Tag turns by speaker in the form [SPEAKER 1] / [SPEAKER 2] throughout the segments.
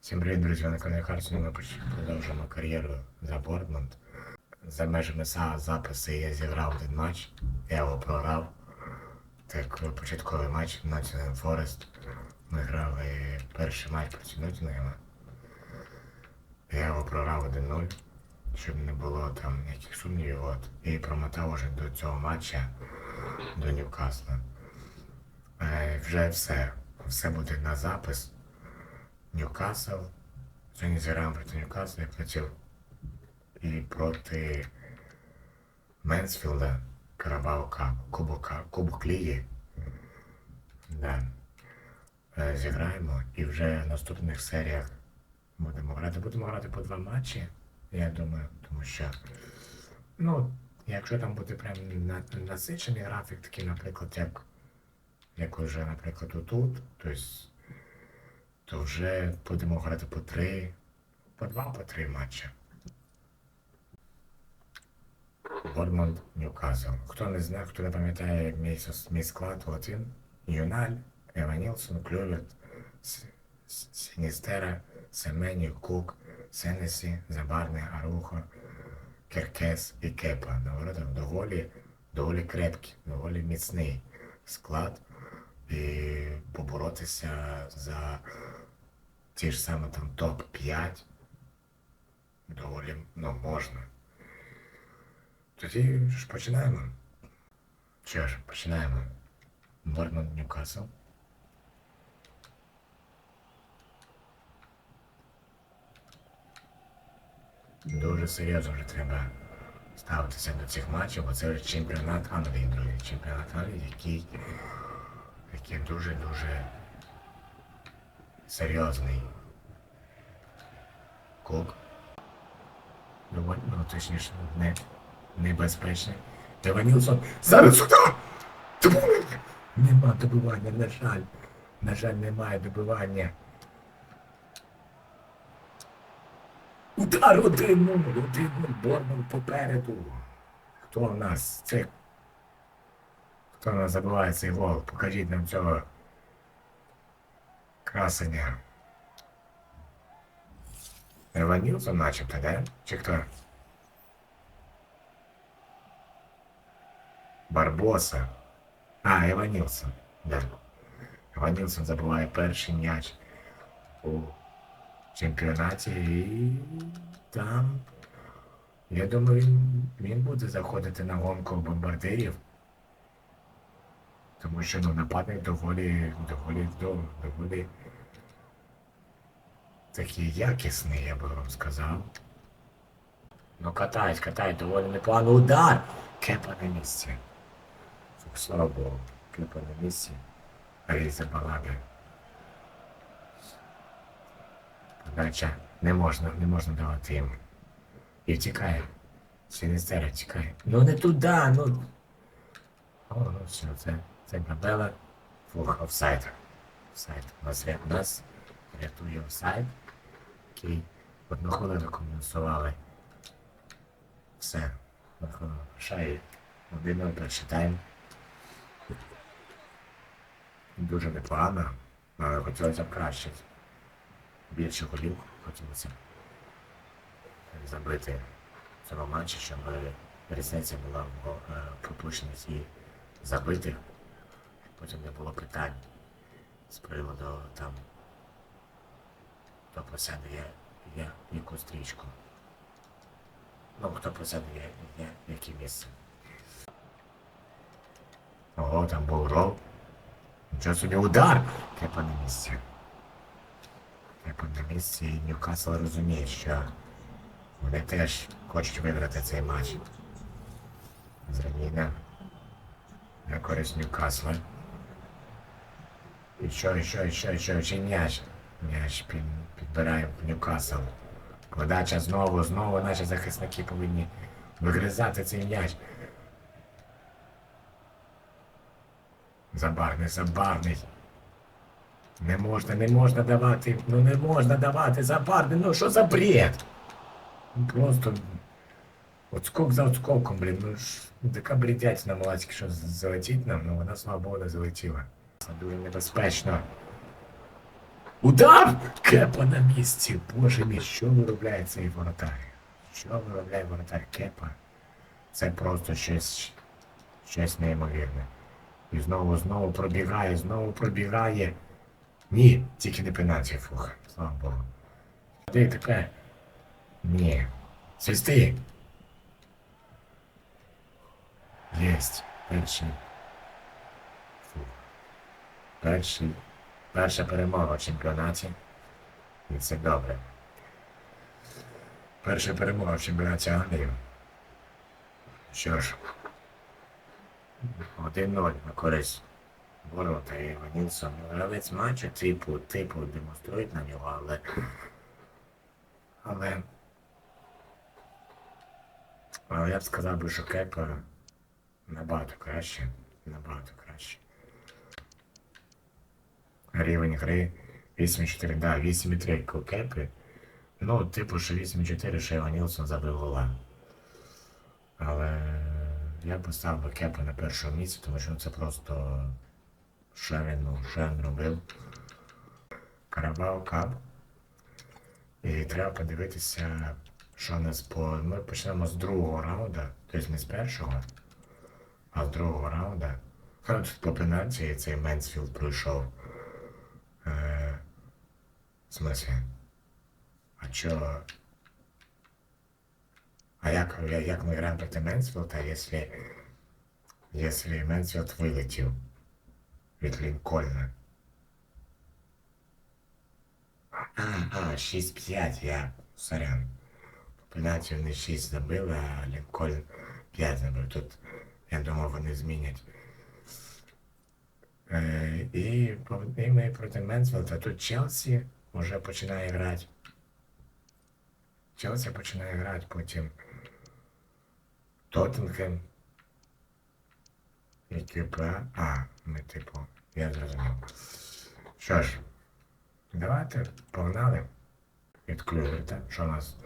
[SPEAKER 1] Всім привіт, друзі, на каналі Харсоні. Ми продовжуємо кар'єру за Бортмунд. За межами СА записи я зіграв один матч, я його програв. Так, початковий матч Nottingham Forest. Ми грали перший матч проти Ноттінгема. Я його програв 1-0, щоб не було там ніяких сумнівів. От. І промотав уже до цього матча до Ньюкасла. Е, вже все. Все буде на запис. Ньюкасл. Сьогодні зіграємо проти Ньюкасла, я хотів. І проти Менсфілда, Карабаука, Кубока, Кубок Ліги. Да. Е, Зіграємо і вже в наступних серіях будемо грати. Будемо грати по два матчі, я думаю, тому що, ну, якщо там буде прям на- насичений графік, такий, наприклад, як, як уже, наприклад, отут, тобто то вже будемо грати по три, по два, по три матчі. Бормонд, Ньюкасл. Хто не знає, хто не пам'ятає мій, мій склад, от. Юналь, Ева Нілсон, Клюверт, Сіністера, Семеню, Кук, Сенесі, Забарний, Арухо, Керкес і Кепа. Доволі, доволі, доволі крепкий, доволі міцний склад. І поборотися за ті ж саме там топ-5 доволі ну, можна. Тоді ж починаємо. Що ж, починаємо. Борман Ньюкасл. Дуже серйозно вже треба ставитися до цих матчів, бо це вже чемпіонат Англії, друзі. Чемпіонат Англії, який, який дуже-дуже серйозний. Кук. Доволі, ну, точніше, не, небезпечний. Дева Нілсон. Зараз сюди! Нема добивання, на жаль. На жаль, немає добивання. Удар один, ну, один, ну, Борман попереду. Хто в нас? Це. Хто в нас забиває цей гол? Покажіть нам цього красення. Ева Нілсон начебто, да? Чи хто? Барбоса. А, Ева. Да. Ева Нілсон забиває перший м'яч у чемпіонаті і там. Я думаю, він, він буде заходити на гонку бомбардирів. Тому що ну, нападник доволі, доволі, доволі такий якісний, я би вам сказав. Ну катають, катають, доволі непоганий удар. Кепа на місці. Слава Богу, кепа на місці. Різа балаби. Подача не можна, не можна давати їм. І втікає. Сіністера втікає. Ну не туди, ну. О, ну все, це, це Габела. Фух, офсайд. Офсайд. Нас, ря- нас рятує офсайд, який одну хвилину комунісували. Все. Одну хвилину. Шай. Один перший тайм. Дуже непогано, але хотілося б краще. Більше голів хотілося забити в цьому матчі, щоб різниця була пропущеність і забитих. Потім не було питань з приводу там, хто посяде я, яку стрічку. Ну, хто посяде я, яке місце. Ого, там був рол. Нічого собі удар! Кепа на місці. Кепа на місці і Ньюкасл розуміє, що вони теж хочуть виграти цей матч. Зраніння на користь Ньюкасла. І що, і що, і що, і що, і ще м'яч. М'яч під, підбирає в Ньюкасл. Подача знову, знову наші захисники повинні вигризати цей м'яч. Забарний, забарний. Не можна, не можна давати, ну не можна давати забарний, ну що за бред? Ну, Просто отскок за отскоком, блін, ну ж ну, така бредятина малацька, що залетить нам, ну вона, не залетіла. Дуже небезпечно. Удар! Кепа на місці. Боже мій, що виробляє цей воротар? Що виробляє воротар Кепа? Це просто щось, щось неймовірне. І знову, знову пробігає, знову пробігає. Ні, тільки не пенальті, фух, слава Богу. Де таке? Ні. Свисти. Єсть. Перший. Фух. Перший. Перша перемога в чемпіонаті. І це добре. Перша перемога в чемпіонаті Англії. Що ж. 1-0 на користь ворота і Нілсон. Гравець матчу, типу, типу, демонструють на нього, але. Але. Але я б сказав би, що Кепа набагато краще. Набагато краще. Рівень гри 8-4, да, 8-3 у Кепи. Ну, типу, що 8-4, що Іван Нілсон забив гола. Але я поставив би Кепа на першому місці, тому що це просто що він, ну, що він робив. Карабao Кап. І треба подивитися, що у нас по. Ми почнемо з другого раунду, тобто не з першого, а з другого раунду. Ну, Тут по пенальті цей Менсфілд пройшов. Е, в смысле? А чо? А як, як ми граємо проти Менсфілда, якщо, якщо Менсфілд вилетів від Лінкольна? А, а, 6-5, я, сорян. По пенальті вони 6 забили, а Лінкольн 5 забив. Тут, я думав, вони змінять. Е, і, ми проти Менсфілда. Тут Челсі вже починає грати. Челсі починає грати, потім Тоттенхем. І КПА. А, ми типу, я зрозумів. Що ж, давайте погнали від Клюверта. Що у нас?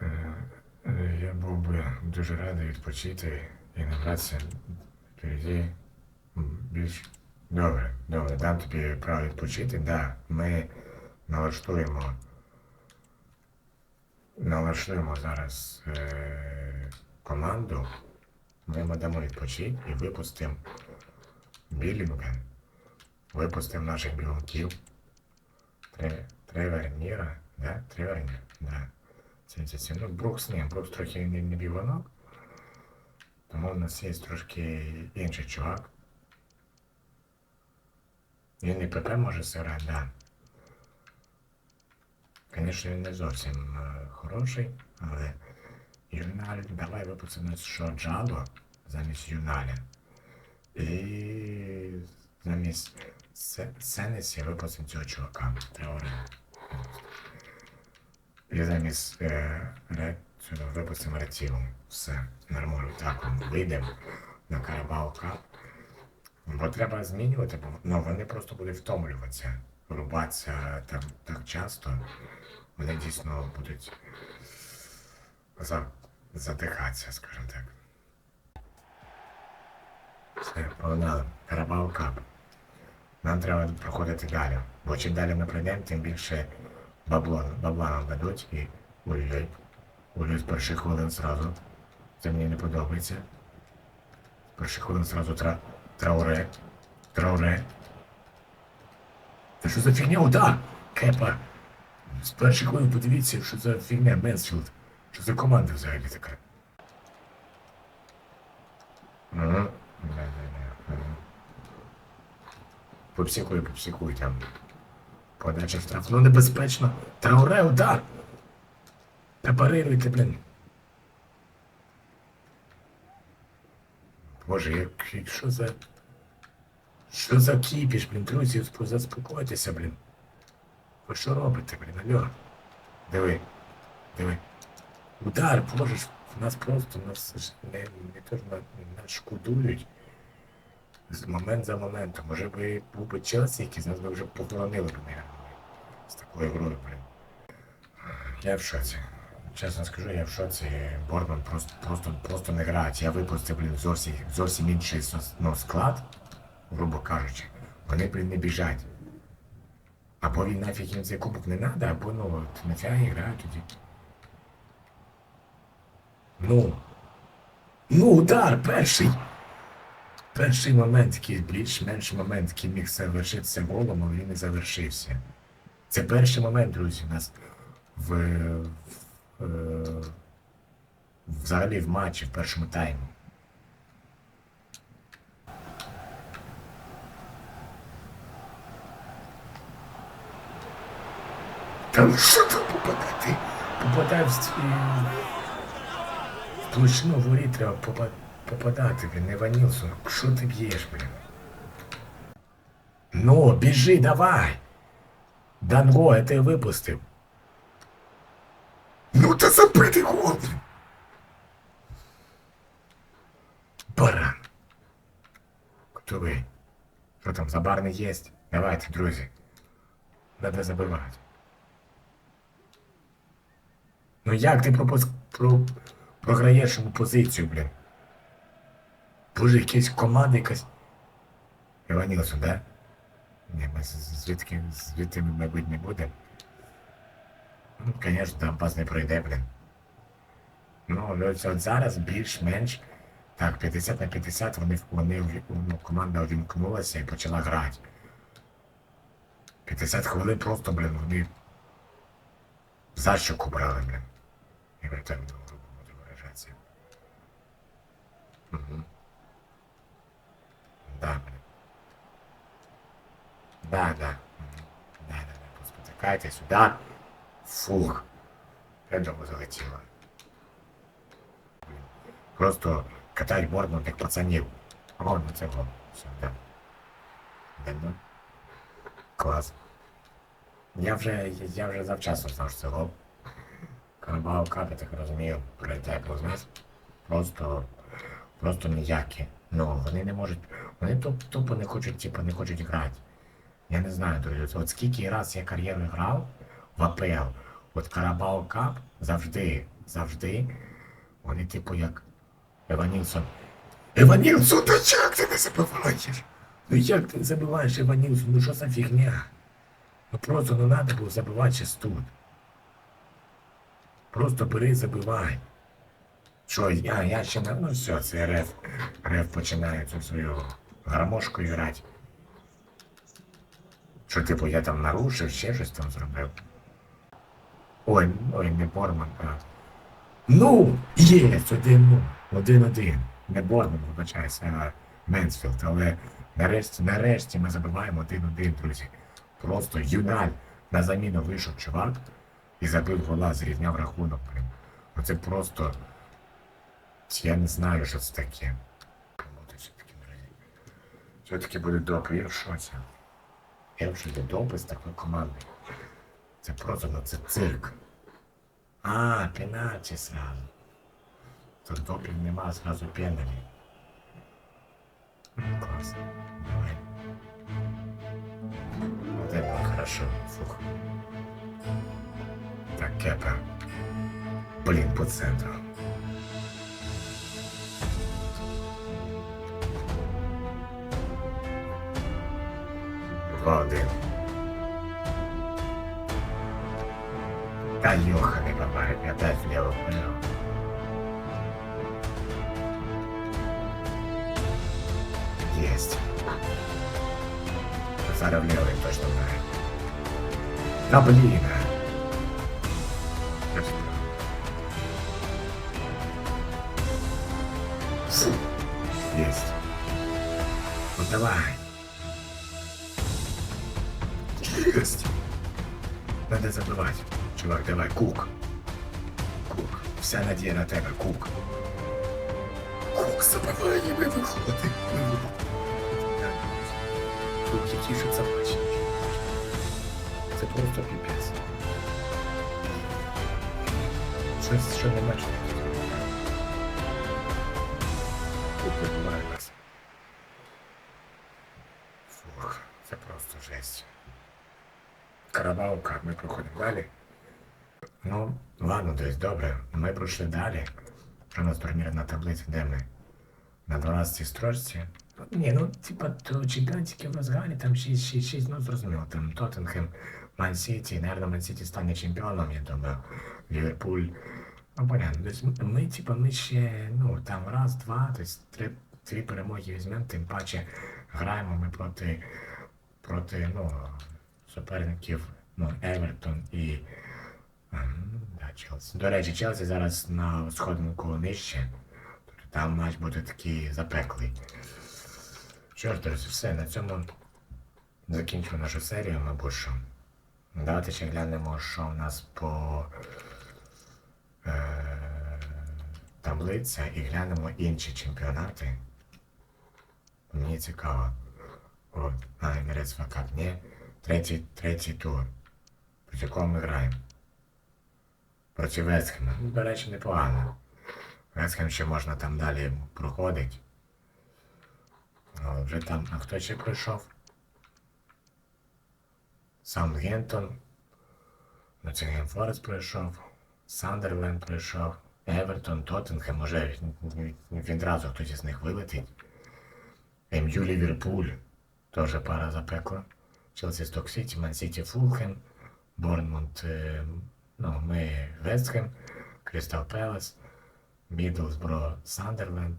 [SPEAKER 1] Е, е, Я був би дуже радий відпочити і набратися м, більш добре. Добре, дам тобі право відпочити. Да, ми налаштуємо. Налаштуємо зараз е, команду. Ми йому дамо відпочити і випустимо Білінга. Випустимо наших білків. Три, Тревер Ніра, да? Ніра, да. Це, це, це. Ну, Брукс ні, Брукс трохи не, не біванок. Тому в нас є трошки інший чувак. Він і ПП може зіграти, да. Звісно, він не зовсім е, хороший, але Юналь, давай випустимо що Джало замість Юналя. І замість Се- Сенесі випустимо цього чувака. Теорію. І замість е, ре, випустимо Ретіву. Все, нормально. Так, вийдемо на Карабау Кап. Бо треба змінювати, бо ну, вони просто будуть втомлюватися, рубатися там так часто. Вони дійсно будуть за, задихатися, скажімо так. Все, погнали. Карабау. Нам треба проходити далі. Бо чим далі ми пройдемо, тим більше бабло, бабла нам дадуть і. Ой-ой. Ой, з перших хвилин зразу. Це мені не подобається. З перших хвилин зразу тра... трауре. Трауре. Це що за фігня? О, да! Кепа! З перших хвилин подивіться, що за фігня Менсфілд. Що за команда взагалі така? Ага. Попсікуй там. Подача штраф. Ну небезпечно. Трауре, удар! Та парируйте, блін. Боже, як, що за. Що за кіпіш, блін, друзі, заспокойтеся, блін. Ви що робите, блін, алло? Диви, диви. Удар, боже ж, нас просто нас не, не то на, нас шкодують. Момент за моментом. Може би був би Челсі, який з нас би вже похоронили б наверное, з такою грою, блін. Я в шоці. Чесно скажу, я в шоці. Бортман просто, просто, просто не грає. Я випустив, блін, зовсім, зовсім інший ну, склад, грубо кажучи. Вони, блін, не біжать. Або він нафіг їм цей кубок не надо, або ну от нафіга грають тоді. Ну. Ну, удар перший. Перший момент, який більш-менш момент, який міг завершитися голом, але він не завершився. Це перший момент, друзі, у нас в, взагалі в матчі, в першому таймі. Там що там попадати? Попадай в площину воріт треба попа- попадати, блін, не Ванілсон. Що ти б'єш, блін? Ну, біжи, давай! Данго, я тебе випустив. Та забити гол. Баран. Хто ви? Що там, забарний єсть? Давайте, друзі. Надо забивати. Ну як ти пропуск... про... програєш йому позицію, блін? Боже, якась команда якась. Іванілсон, да? Ні, ми звідки звідти, мабуть, не будемо. Ну, звісно, там пас не пройде, блін. Ну, от зараз більш-менш. Так, 50 на 50 вони, вони ну, команда увімкнулася і почала грати. 50 хвилин просто, блін, вони за щоку брали, блін. Говорю, так, ну, грубо буду виражатися. Угу. Да, блін. Да, да. Да, да, да. Поспотикайте сюди. Фух. Прямо залетіло. Просто катать бордом як пацанів. Ну це. Все, да. Да, ну. Клас. Я вже, я вже завчасно знав, що це. Карабao Cup, я так розумію, прилітає повз нас. Просто, просто ніякі. Ну, вони не можуть, вони туп- тупо не хочуть, типу, не хочуть грати. Я не знаю, друзі, от скільки раз я кар'єру грав в АПЛ, от Карабao Cup завжди, завжди, вони типу як Еванілсон. Еванілсон, та як ти не забиваєш? Ну як ти не забиваєш Еванілсон? Ну що за фігня? Ну просто не треба було забивати щас тут. Просто бери і забивай. Що, я, я ще не. Ну все, це РФ. РФ починає цю свою гармошку грати. Що, типу, я там нарушив, ще щось там зробив. Ой, ой, не Борман, а. Ну, є, один, ну, один-один. Не Борман, вибачайся, а Менсфілд, але нарешті, нарешті ми забиваємо один-один, друзі. Просто юналь на заміну вийшов чувак і забив гола, зрівняв рахунок, блін. Оце просто. Я не знаю, що це таке. Все-таки, буде добре, я в шоці. Я в шоці допис такої команди. Це просто, ну це цирк. А, сразу. Тут допінг нема, сразу пеналі. Клас. Давай. Вот это хорошо. Фух. Так, кепа. Блин, по центру. Два один. Та ёханый бабай, опять влево вправо. Есть. Зараз влево він точно знає. Та блін. Фу. Тебе, кук. Кук забиває, виходимо. Ми. Кук, який же це матч. Це просто піпець. Щось, що не матч. Кук вибиває нас. Фух, це просто жесть. Карабаука, ми проходимо далі. Ну, ладно, десь добре. Ми пройшли далі. У нас турнірна таблиця, де ми? На 12 строчці. Ні, ну, типа, то чемпіонські в розгарі, там 6-6-6, ну зрозуміло, там Тоттенхем, Ман Сіті, наверное, Ман Сіті стане чемпіоном, я думаю, Ліверпуль. Ну, понятно, то есть ми, типа, ми ще, ну, там раз, два, то есть три, три перемоги візьмемо, тим паче граємо ми проти, проти, ну, суперників, ну, Евертон і да, Челсі. До речі, Челсі зараз на сходинку нижче, тобто там матч буде такий запеклий. Що друзі, все, на цьому закінчимо нашу серію, мабуть що. Давайте ще глянемо, що у нас по е, таблиця і глянемо інші чемпіонати. Мені цікаво. О, а, Емірець Факап, ні. Третій, третій тур. Проти кого ми граємо? Проти Вестхема. Ну, до речі, непогано. Вестхем ще можна там далі проходити. Але вже там, а хто ще пройшов? Саундгемптон, Ноттінгем Форест пройшов, Сандерленд пройшов, Евертон, Тоттенхем, може відразу хтось із них вилетить. МЮ Ліверпуль, теж пара запекла. Челсі Сток Сіті, Ман Сіті Фулхем, Борнмут, е, ну, ми Вестхем, Крістал Пелес, Мідлсбро, Сандерленд.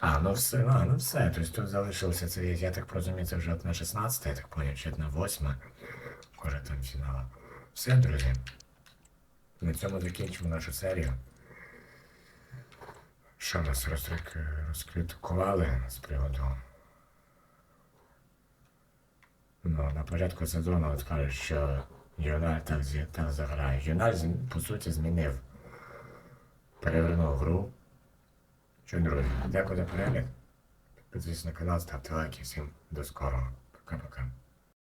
[SPEAKER 1] А, ну все, а, ну все. Тобто тут залишилося це, я так розумію, це вже на 16, я так поняв, чи на 8. Може там фінала. Все, друзі. На цьому закінчимо нашу серію. Що нас розкрит- розкритикували з приводу. Ну, на початку сезону от кажуть, що Юналь так, так заграє. Юналь, по суті, змінив. Перевернув гру. Що, друзі, дякую за перегляд. Підписуйтесь на канал, ставте лайки. Всім до скорого. Пока-пока.